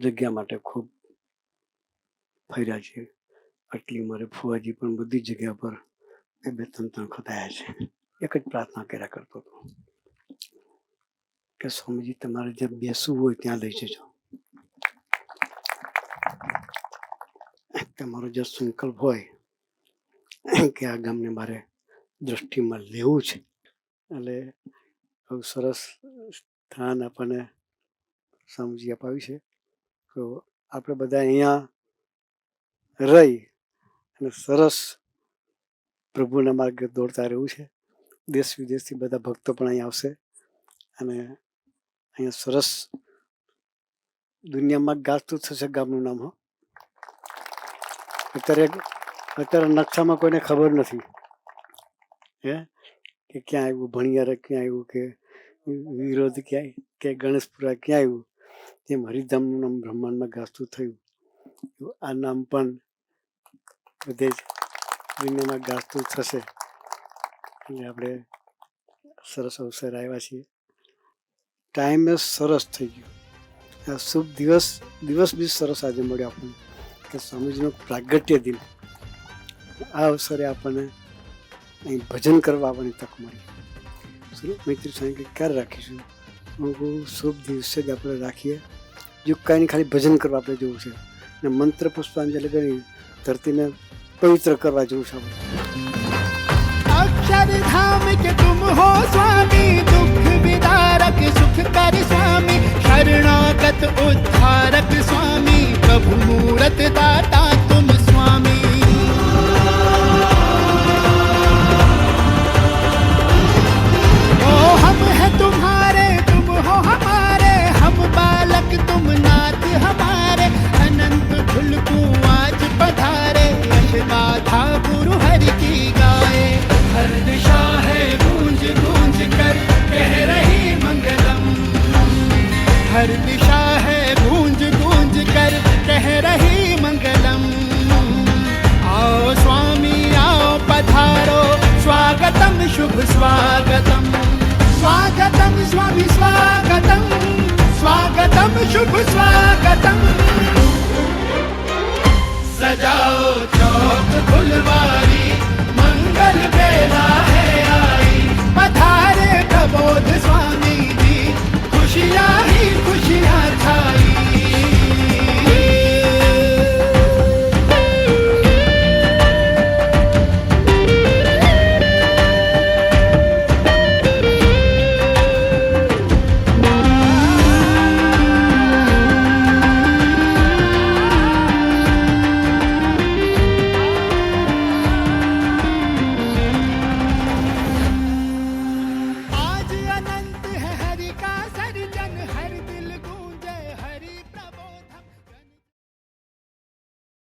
જગ્યા માટે ખૂબ ફર્યા છે. આટલી મારે ફુવાજી પણ બધી જગ્યા પર બે બે ત્રણ ત્રણ ખતાયા છે. એક જ પ્રાર્થના કર્યા કરતો હતો કે સ્વામીજી, તમારે જ્યાં બેસવું હોય ત્યાં લઈ જજો. તમારો જે સંકલ્પ હોય કે આ ગામને મારે દ્રષ્ટિમાં લેવું છે, એટલે બહુ સરસ સ્થાન આપણને સમજી અપાવ્યું છે. તો આપણે બધા અહીંયા રહી અને સરસ પ્રભુના માર્ગે દોડતા રહેવું છે. દેશ વિદેશથી બધા ભક્તો પણ અહીંયા આવશે અને અહીંયા સરસ દુનિયામાં ગાજતું થશે ગામનું નામ, હો. અત્યારે અત્યારે નકશામાં કોઈને ખબર નથી, હે? કે ક્યાં આવ્યું, ભણિયારા ક્યાં આવ્યું, કે વિરોધ ક્યાંય, કે ગણેશપુરા ક્યાં આવ્યું? તેમ હરિધામનું નામ બ્રહ્માંડમાં ગાજતું થયું. આ નામ પણ બધે જ દુનિયામાં ગાજતું થશે. એટલે આપણે સરસ અવસર આવ્યા છીએ. ટાઈમે સરસ થઈ ગયો. આ શુભ દિવસ દિવસ બી સરસ આજે મળ્યો આપણને. કે સ્વામીજીનો પ્રાગટ્ય દિન. આ અવસરે આપણને અહીં ભજન કરવા આવવાની તક મળી. મૈત્રી સ્વામી ક્યારે રાખીશું? બહુ શુભ દિવસે જ આપણે રાખીએ. જો કાંઈ ખાલી ભજન કરવા આપણે જવું છે. ને મંત્ર પુષ્પાંજલિ કરી ધરતીને પવિત્ર કરવા જવું છે આપણે. અક્ષરધામ કે તુમ હો સ્વામી, દુઃખ વિદારક, સુખ કર સ્વામી, શરણાગત ઉદ્ધારક સ્વામી, પ્રભુ મૂરત દાતા कह रही मंगलम हर दिशा है गूंज गूंज कर, कह रही मंगलम। आओ स्वामी, आओ पधारो, स्वागतम, शुभ स्वागतम। स्वागतम, स्वामी, स्वागतम। स्वागतम, शुभ स्वागतम। सजाओ चौक